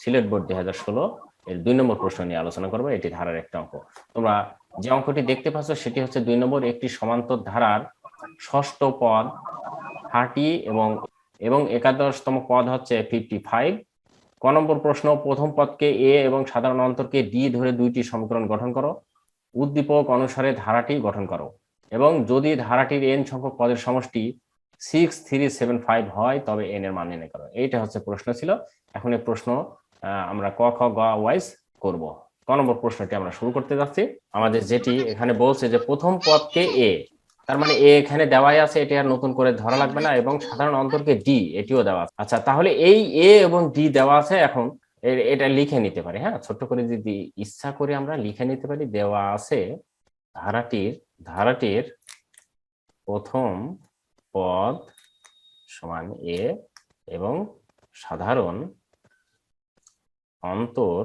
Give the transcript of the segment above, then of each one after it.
Sylhet board দুই হাজার ষোলো এর দুই নম্বর প্রশ্ন নিয়ে আলোচনা করব। এটি ধারার একটা অঙ্ক। তোমরা যে অঙ্কটি দেখতে পাচ্ছ, সেটি হচ্ছে দুই নম্বর একটি সমান্তর ধারার ষষ্ঠ পদ থার্টি এবং এবং একাদশতম পদ হচ্ছে ফিফটি ফাইভ ক নম্বর প্রশ্ন, প্রথম পদকে এ এবং সাধারণ অন্তরকে ডি ধরে দুইটি সমীকরণ গঠন করো। উদ্দীপক অনুসারে ধারাটি গঠন করো এবং যদি ধারাটির এন সংখ্যক পদের সমষ্টি সিক্স থ্রি সেভেন ফাইভ হয়, তবে এন এর মান নির্ণয় করো। এইটা হচ্ছে প্রশ্ন ছিল। এখন এই প্রশ্ন আমরা ক, খ, গ, ওয়াইজ করব। ক নম্বর প্রশ্নটি আমরা শুরু করতে যাচ্ছি। আমাদের যেটি এখানে বলছে যে প্রথম পদকে এ, তার মানে এ এখানে দেওয়াই আছে, এটি আর নতুন করে ধরা লাগবে না, এবং সাধারণ অন্তরকে ডি, এটিও দেওয়া আছে। আচ্ছা তাহলে এই এ এবং ডি দেওয়া আছে এখন এটা লিখে নিতে পারি হ্যাঁ? ছোট্ট করে যদি ইচ্ছা করে আমরা লিখে নিতে পারি, দেওয়া আছে ধারাটির ধারাটির প্রথম পদ সমান এ এবং সাধারণ অন্তর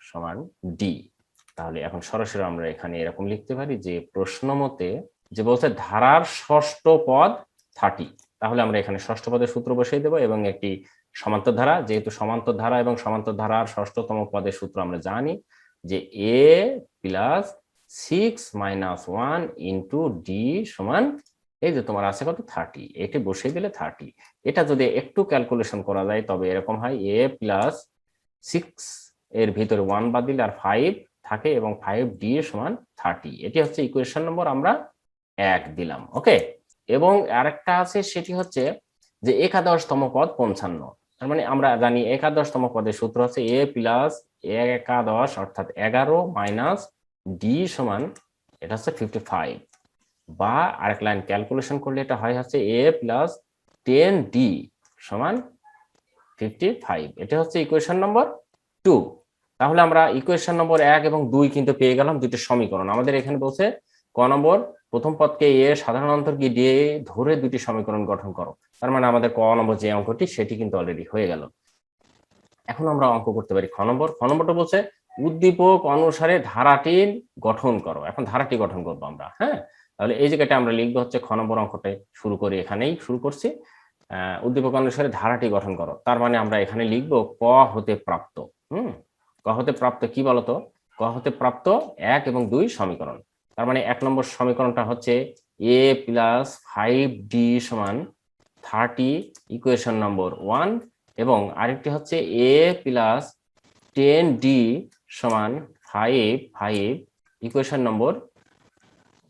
সমান ডি তাহলে এখন সরাসরি আমরা এখানে এরকম লিখতে পারি যে প্রশ্ন মতে যে বলছে ধারার ষষ্ঠ পদ থার্টি তাহলে আমরা এখানে ষষ্ঠ পদের সূত্র বসিয়ে দেবো এবং একটি সমান্তর ধারা, যেহেতু সমান্তর ধারা এবং সমান্তর ধারার ষষ্ঠতম পদের সূত্র আমরা জানি যে A plus six minus one into D সমান এই যে তোমার আছে কত থার্টি এটি বসিয়ে দিলে থার্টি এটা যদি একটু ক্যালকুলেশন করা যায়, তবে এরকম হয় এ প্লাস সিক্স এর ভিতরে ওয়ান বাদ দিলে আর ফাইভ থাকে এবং ফাইভ ডি সমান থার্টি এটি হচ্ছে ইকুয়েশন নম্বর আমরা এক দিলাম ওকে এবং আরেকটা আছে, সেটি হচ্ছে যে একাদশতম পদ পঞ্চান্ন। তার মানে আমরা জানি একাদশতম পদের সূত্র হচ্ছে এ প্লাস একাদশ, অর্থাৎ এগারো মাইনাস ডি সমান, এটা হচ্ছে ফিফটি ফাইভ বা আরেক লাইন ক্যালকুলেশন করলে এটা হয় হচ্ছে এ প্লাস টেন ডি সমান ফিফটি ফাইভ এটা হচ্ছে ইকুয়েশন নম্বর টু তাহলে আমরা ইকুয়েশন নম্বর এক এবং দুই কিন্তু পেয়ে গেলাম দুইটা সমীকরণ। আমাদের এখানে বলছে ক নম্বর, প্রথম পদকে এ সাধারণ কি দিয়ে ধরে দুটি সমীকরণ গঠন করো। তার মানে আমাদের ক নম্বর যে অঙ্কটি, সেটি কিন্তু অলরেডি হয়ে গেল। এখন আমরা অঙ্ক করতে পারি খ নম্বর। খ নম্বরটা বলছে, উদ্দীপক অনুসারে ধারাটি গঠন করো। এখন ধারাটি গঠন করব আমরা হ্যাঁ? তাহলে এই জায়গাটা আমরা লিখব হচ্ছে খ নম্বর অঙ্কটাই শুরু করি এখানেই, শুরু করছি। উদ্দীপক অনুসারে ধারাটি গঠন করো। তার মানে আমরা এখানে লিখব ক হতে প্রাপ্ত, হুম? ক হতে প্রাপ্ত কি বলতো? ক হতে প্রাপ্ত এক এবং দুই সমীকরণ। তার মানে এক নম্বর সমীকরণটা হচ্ছে এ প্লাস ফাইভ ডি সমান থার্টি ইকুয়েশন নম্বর ওয়ান এবং আরেকটি হচ্ছে এ প্লাস টেন ডি সমান five five equation number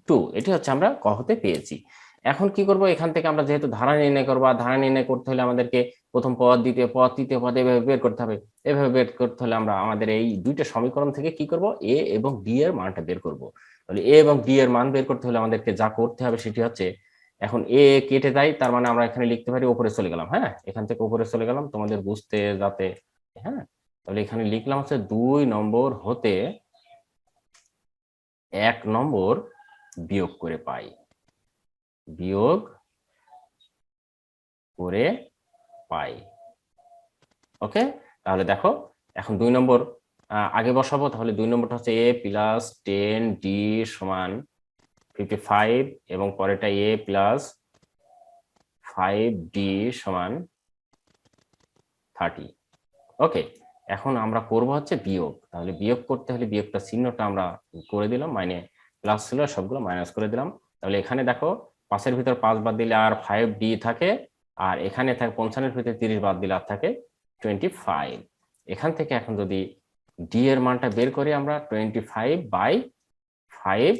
two, এটি হচ্ছে আমরা ক হতে পেয়েছি। এখন কি করব? এখান থেকে আমরা যেহেতু ধারা নির্ণয় করব, আর ধারা নির্ণয় করতে হলে আমাদেরকে প্রথম পদ, দ্বিতীয় পদ, তৃতীয় পদ এভাবে বের করতে হবে। এভাবে বের করতে হলে আমরা আমাদের এই দুইটা সমীকরণ থেকে কি করব? এ এবং ডি এর মানটা বের করব। তাহলে এ এবং ডি এর মান বের করতে হলে আমাদেরকে যা করতে হবে সেটি হচ্ছে, এখন এ কেটে যায়, তার মানে আমরা এখানে লিখতে পারি উপরে চলে গেলাম হ্যাঁ? এখান থেকে উপরে চলে গেলাম, তোমাদের বুঝতে যাতে হ্যাঁ? তাহলে এখানে লিখলাম হচ্ছে দুই নম্বর হতে এক নম্বর বিয়োগ করে পাই। বিয়োগ করে পাই। ওকে? তাহলে দেখো, এখন দুই নম্বর আগে বসাবো, তাহলে দুই নম্বরটা হচ্ছে এ প্লাস টেন ডি সমান ফিফটি ফাইভ এবং পরেরটা এ প্লাস ফাইভ ডি সমান থার্টি। ওকে, এখন আমরা করব হচ্ছে বিয়োগ। তাহলে বিয়োগ করতে হলে বিয়োগটা চিহ্নটা আমরা করে দিলাম মানে প্লাস ছিল, সবগুলো মাইনাস করে দিলাম। তাহলে এখানে দেখো, পাঁচের ভিতর পাঁচ বাদ দিলে আর ফাইভ ডি থাকে, আর এখানে থাকে পঞ্চান্নের ভিতরে তিরিশ বাদ দিলে আর থাকে টোয়েন্টি ফাইভ এখান থেকে এখন যদি ডি এর মানটা বের করি আমরা টোয়েন্টি ফাইভ বাই ফাইভ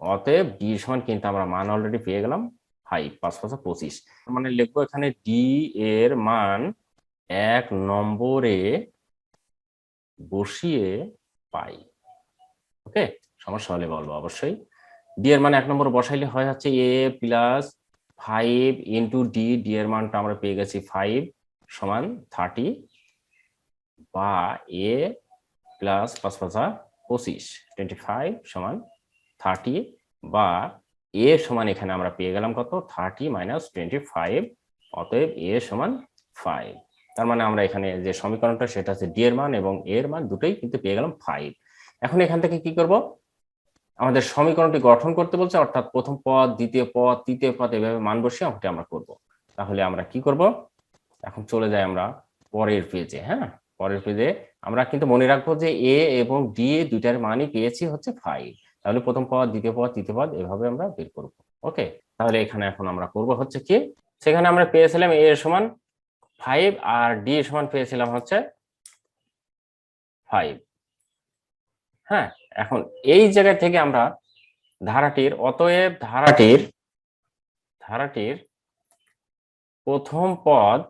অতএব ডি সমান কিন্তু আমরা মান অলরেডি পেয়ে গেলাম ফাইভ পাঁচ পাঁচ, পঁচিশ। মানে লিখব এখানে ডি এর মান এক নম্বরে বসিয়ে পাই। ওকে সমস্যা হলে বলব অবশ্যই। ডি এর মান এক নম্বর বসাইলে হয় হচ্ছে A plus five into D D এর মানটা আমরা পেয়ে গেছি ফাইভ সমান থার্টি বা এ প্লাস পাঁচ পাঁচা পঁচিশ টোয়েন্টি ফাইভ সমান থার্টি বা এ সমান এখানে আমরা পেয়ে গেলাম কত? থার্টি মাইনাস টোয়েন্টি ফাইভ অতএব এ সমান ফাইভ তার মানে আমরা এখানে যে সমীকরণটা সেটা হচ্ছে ডি এর মান এবং এর মান দুটোই কিন্তু পেয়ে গেলাম ফাইভ এখন এখান থেকে কি করব? আমাদের সমীকরণটি গঠন করতে বলছে, অর্থাৎ প্রথম পদ, দ্বিতীয় পদ, তৃতীয় পদ, এভাবে মান বসিয়ে অঙ্কটি আমরা করব। তাহলে আমরা কি করব? এখন চলে যাই আমরা পরের পেজে হ্যাঁ? পরের পেজে আমরা কিন্তু মনে রাখব যে এ এবং ডি এ দুইটার মানই পেয়েছি হচ্ছে ফাইভ তাহলে প্রথম পদ, দ্বিতীয় পদ, তৃতীয় পদ, এভাবে আমরা বের করব। ওকে তাহলে এখানে এখন আমরা করব হচ্ছে কি? সেখানে আমরা পেয়েছিলাম এ সমান ফাইভ আর ডি সমান পেয়েছিলাম হচ্ছে ফাইভ হ্যাঁ? এখন এই জায়গা থেকে আমরা ধারাটির, অতএব ধারাটির ধারাটির প্রথম পদ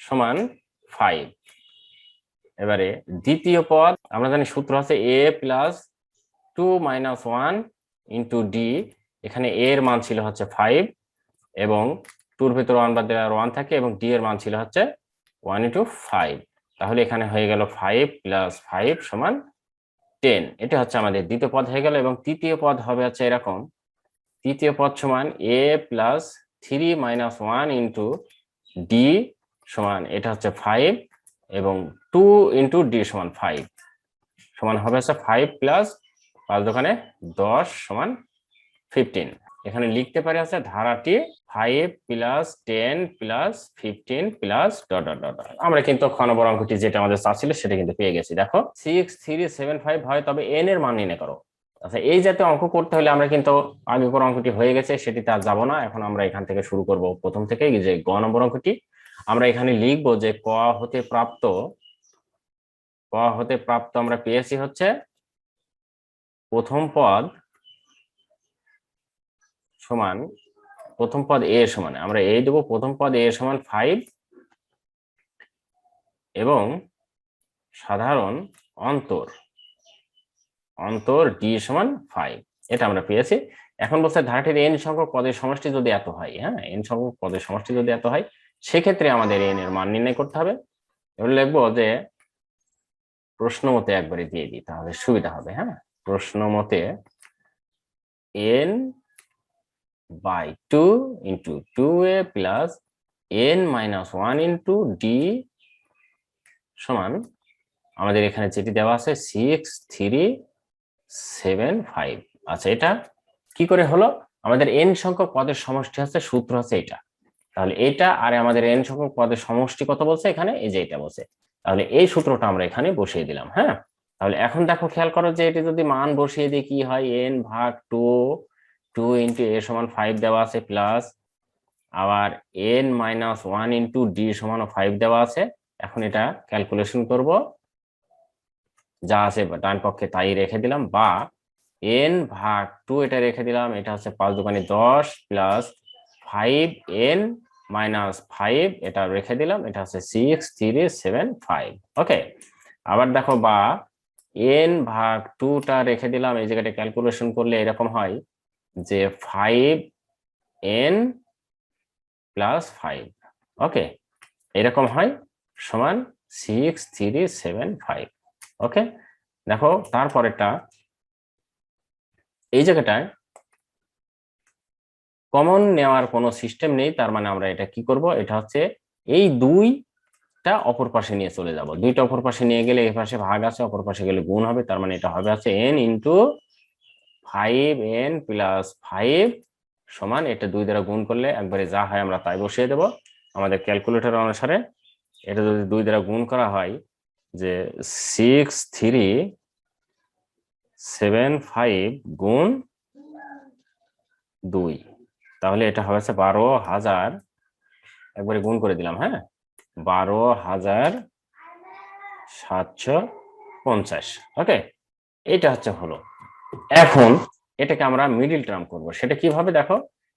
সমান ফাইভ এবারে দ্বিতীয় পদ, আমরা জানি সূত্র আছে A plus two minus one into D এখানে এ এর মান ছিল হচ্ছে ফাইভ এবং টুর ভেতর ওয়ান বাদ দেওয়ার ওয়ান থাকে এবং ডি এর মান ছিল হচ্ছে ওয়ান ইন্টু ফাইভ তাহলে এখানে হয়ে গেল ফাইভ প্লাস ফাইভ সমান টেন এটা হচ্ছে আমাদের দ্বিতীয় পদ হয়ে গেল এবং তৃতীয় পদ হবে হচ্ছে এরকম। তৃতীয় পদ সমান A plus three minus one into D সমান, এটা হচ্ছে ফাইভ এবং টু ইন্টু ডি সমান ফাইভ সমান হবে হচ্ছে ফাইভ প্লাস পাঁচ দোকানে দশ সমান ফিফটিন এখানে লিখতে পারি আছে ধারাটি five plus ten plus fifteen plus dot dot আমরা কিন্তু খ নম্বর অঙ্কটি যেটা আমাদের চাচ্ছিল সেটা কিন্তু পেয়ে গেছি, দেখো। সিক্স থ্রি সেভেন ফাইভ হয়, তবে এন এর মান নির্ণয় করো। আচ্ছা এই জাতীয় অঙ্ক করতে হলে আমরা কিন্তু আগে পর অঙ্কটি হয়ে গেছে, সেটিতে আর যাব না। এখন আমরা এখান থেকে শুরু করব প্রথম থেকে যে গ নম্বর অঙ্কটি। আমরা এখানে লিখব যে ক হতে প্রাপ্ত, ক হতে প্রাপ্ত আমরা পেয়েছি হচ্ছে প্রথম পদ সমান প্রথম পদ এ সমান, আমরা এই দেবো প্রথম পদ এ সমান ফাইভ এবং সাধারণ অন্তর অন্তর ডি সমান ফাইভ এটা আমরা পেয়েছি। এখন বলছে ধারাটির এন সংখ্যক পদের সমষ্টি যদি এত হয় হ্যাঁ এন সংখ্যক পদের সমষ্টি যদি এত হয়, সেক্ষেত্রে আমাদের এন এর মান নির্ণয় করতে হবে। এবার লিখব যে প্রশ্ন মতে একবারে দিয়ে দিই, তাহলে সুবিধা হবে হ্যাঁ। প্রশ্ন মতে N two into two A plus N minus one into D সমান আমাদের এখানে যেটি দেওয়া আছে সিক্স থ্রি সেভেন ফাইভ আচ্ছা এটা কি করে হলো? আমাদের এন সংখ্যক পদের সমষ্টি হচ্ছে সূত্র হচ্ছে এটা। তাহলে এটা আর আমাদের এন সংখ্যক পদের সমষ্টি কত বলছে এখানে? এই যে এটা বলছে। তাহলে এই সূত্রটা আমরা এখানে বসিয়ে দিলাম হ্যাঁ? তাহলে এখন দেখো, খেয়াল করো যে এটি যদি মান বসিয়ে দিই, কি হয়? এন ভাগ টু টু ইন্টু এ সমান ফাইভ দেওয়া আছে প্লাস আবার N minus one into D সমান ফাইভ দেওয়া আছে। এখন এটা ক্যালকুলেশন করব। যা আছে ডান পক্ষে তাই রেখে দিলাম বা এন ভাগ টু এটা রেখে দিলাম, এটা হচ্ছে পাঁচ দোকানে দশ plus five N minus five এটা রেখে দিলাম, এটা হচ্ছে six three seven five okay আবার দেখো বা এন ভাগ টুটা রেখে দিলাম, এই জায়গাটা ক্যালকুলেশন করলে এরকম হয়। যে five N plus five okay এরকম হয়, সমান six three seven five okay দেখো, তারপরেরটা, এই জায়গাটায় কমন নেওয়ার কোনো সিস্টেম নেই, তার মানে আমরা এটা কি করব? এটা হচ্ছে এই দুইটা অপর পাশে নিয়ে চলে যাব। দুইটা অপর পাশে নিয়ে গেলে এই পাশে ভাগ আছে, অপর পাশে গেলে গুণ হবে, তার মানে এটা হবে আছে N into five N plus five সমান, এটা দুই দ্বারা গুণ করলে একবারে যা হয় আমরা তাই বসিয়ে দেব। আমাদের ক্যালকুলেটর অনুসারে এটা যদি দুই দ্বারা গুণ করা হয় যে সিক্স থ্রি সেভেন ফাইভ গুণ দুই, তাহলে এটা হবে বারো হাজার। একবারে গুণ করে দিলাম হ্যাঁ? বারো হাজার সাতশো পঞ্চাশ ওকে এটা হচ্ছে হলো। এখন এটাকে আমরা মিডিল টার্ম করব। সেটা কীভাবে দেখো?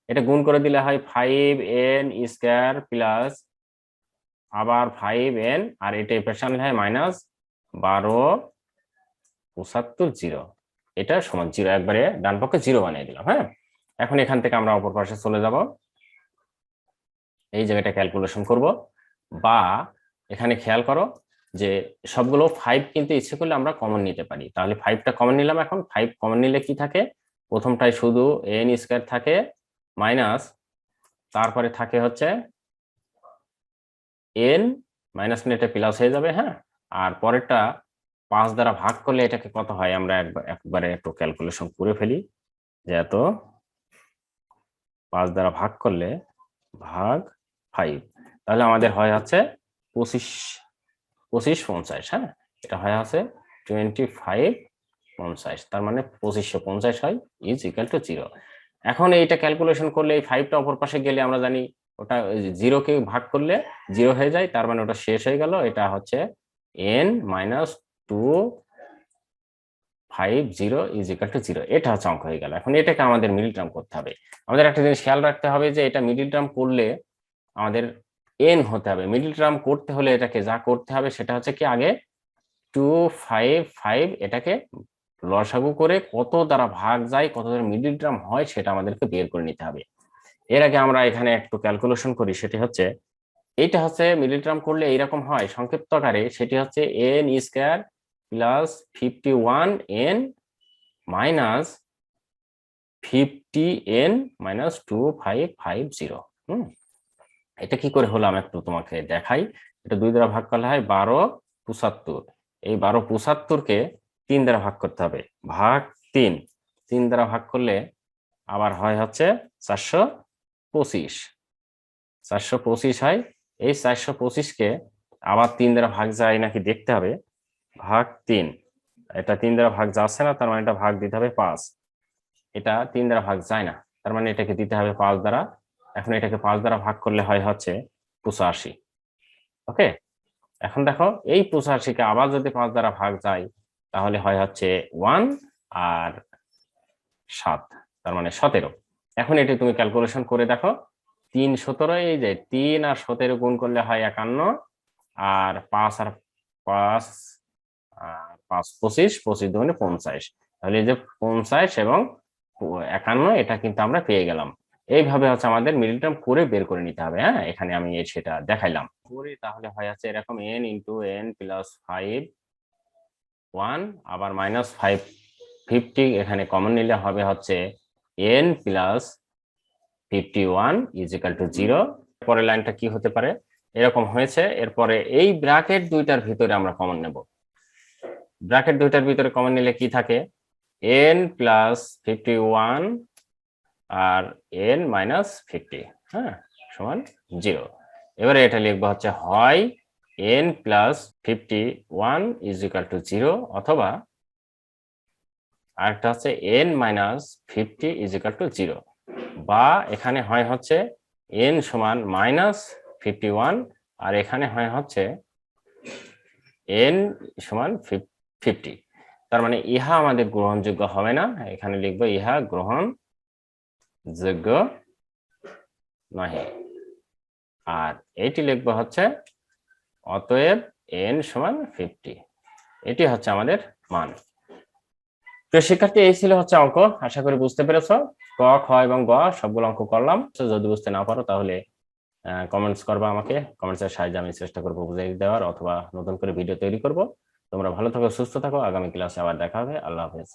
এটা গুণ করে দিলে হয় ফাইভ এন স্কোয়ার প্লাস আবার ফাইভ এন আর এটা পেশান হয় মাইনাস বারো পঁচাত্তর জিরো এটা সমান জিরো একবারে ডান পক্ষে জিরো বানিয়ে দিলাম হ্যাঁ? এখন এখান থেকে আমরা অপর পাশে চলে যাব। এই জায়গাটা ক্যালকুলেশন করব। বা এখানে খেয়াল করো যে সবগুলো ফাইভ কিন্তু ইচ্ছে করলে আমরা কমন নিতে পারি। তাহলে ফাইভটা কমন নিলাম এখন। ফাইভ কমন নিলে কি থাকে? প্রথমটায় শুধু এন স্কোয়ার থাকে মাইনাস তারপরে থাকে হচ্ছে এন মাইনাস এটা প্লাস হয়ে যাবে হ্যাঁ? আর পরেরটা পাঁচ দ্বারা ভাগ করলে এটাকে কত হয়? আমরা একবারে একটু ক্যালকুলেশন করে ফেলি। যে এত পাঁচ দ্বারা ভাগ করলে ভাগ ফাইভ তাহলে আমাদের হয় হচ্ছে পঁচিশ পঁচিশ পঞ্চাশ হ্যাঁ? এটা হয় আছে টোয়েন্টি ফাইভ পঞ্চাশ, তার মানে পঁচিশশো পঞ্চাশ হয় ইজ ইকাল টু জিরো এখন এইটা ক্যালকুলেশন করলে এই ফাইভটা অপর পাশে গেলে আমরা জানি ওটা জিরোকে ভাগ করলে জিরো হয়ে যায়, তার মানে ওটা শেষ হয়ে গেল, এটা হচ্ছে N minus two five zero is equal to zero এটা হচ্ছে অঙ্ক হয়ে গেল। এখন এটাকে আমাদের মিডিল টার্ম করতে হবে। আমাদের একটা জিনিস খেয়াল রাখতে হবে যে এটা মিডিল টার্ম করলে আমাদের এন হতে হবে। মিডিল টার্ম করতে হলে এটাকে যা করতে হবে সেটা হচ্ছে কি আগে টু ফাইভ ফাইভ এটাকে লসাগু করে কত দ্বারা ভাগ যায়, কত দ্বারা মিডিল টার্ম হয় সেটা আমাদেরকে বের করে নিতে হবে। এর আগে আমরা এখানে একটু ক্যালকুলেশন করি, সেটি হচ্ছে এইটা হচ্ছে মিডিল টার্ম করলে এইরকম হয় সংক্ষিপ্ত আকারে সেটি হচ্ছে N square plus fifty one N minus fifty N minus two five five zero হুম? এটা কি করে হলো? আমি একটু তোমাকে দেখাই। এটা দুই দ্বারা ভাগ করলে হয় বারো পঁচাত্তর। এই বারো পঁচাত্তরকে তিন দ্বারা ভাগ করতে হবে। ভাগ তিন। তিন দ্বারা ভাগ করলে আবার হয় হচ্ছে চারশো পঁচিশ। চারশো পঁচিশ হয়। এই চারশো পঁচিশকে আবার তিন দ্বারা ভাগ যায় নাকি দেখতে হবে। ভাগ তিন। এটা তিন দ্বারা ভাগ যাচ্ছে না, তার মানে এটা ভাগ দিতে হবে পাঁচ। এটা তিন দ্বারা ভাগ যায় না। তার মানে এটাকে দিতে হবে পাঁচ দ্বারা এখন এটাকে পাঁচ দ্বারা ভাগ করলে হয় হচ্ছে পঁচাশি। ওকে? এখন দেখো এই পঁচাশিকে আবার যদি পাঁচ দ্বারা ভাগ যায় তাহলে হয় হচ্ছে ওয়ান আর সাত তার মানে সতেরো। এখন এটি তুমি ক্যালকুলেশন করে দেখো তিন সতেরো এই যে তিন আর সতেরো গুণ করলে হয় একান্ন আর পাঁচ আর পাঁচ আহ, পাঁচ পঁচিশ পঁচিশ দুগুণে পঞ্চাশ। তাহলে এই যে পঞ্চাশ এবং একান্ন এটা কিন্তু আমরা পেয়ে গেলাম। এইভাবে হচ্ছে আমাদের মিডিল টার্ম করে বের করে নিতে হবে হ্যাঁ? এখানে আমি সেটা দেখাইলাম। করি তাহলে হয় আছে এরকম N into N plus five one আবার মাইনাস ফাইভ ফিফটি এখানে কমন নিলে হবে হচ্ছে N plus fifty one is equal to zero পরের লাইনটা কি হতে পারে? এরকম হয়েছে, এরপরে এই ব্র্যাকেট দুইটার ভিতরে আমরা কমন নেব। ব্র্যাকেট দুইটার ভিতরে কমন নিলে কি থাকে? এন প্লাস ফিফটি ওয়ান আর এন মাইনাস ফিফটি হ্যাঁ সমান জিরো এবারে এটা লিখব হচ্ছে হয় N plus fifty one is equal to zero অথবা আরেকটা হচ্ছে N minus fifty is equal to zero বা এখানে হয় হচ্ছে এন সমান মাইনাস ফিফটি ওয়ান আর এখানে হয় হচ্ছে এন সমান ফিফটি তার মানে ইহা আমাদের গ্রহণযোগ্য হবে না। এখানে লিখব ইহা গ্রহণ যোগ্য নহে আর এইটি লিখব হচ্ছে অতএব এন সমান ফিফটি এটি হচ্ছে আমাদের মান। প্রিয় শিক্ষার্থী, এই ছিল হচ্ছে অঙ্ক। আশা করি বুঝতে পেরেছ। ক, খ এবং গ সবগুলো অঙ্ক করলাম। যদি বুঝতে না পারো তাহলে কমেন্টস করবা আমাকে। কমেন্টসের সাহায্যে আমি চেষ্টা করব বুঝিয়ে দেওয়ার অথবা নতুন করে ভিডিও তৈরি করব। তোমরা ভালো থাকো, সুস্থ থাকো। আগামী ক্লাসে আবার দেখা হবে। আল্লাহ হাফেজ।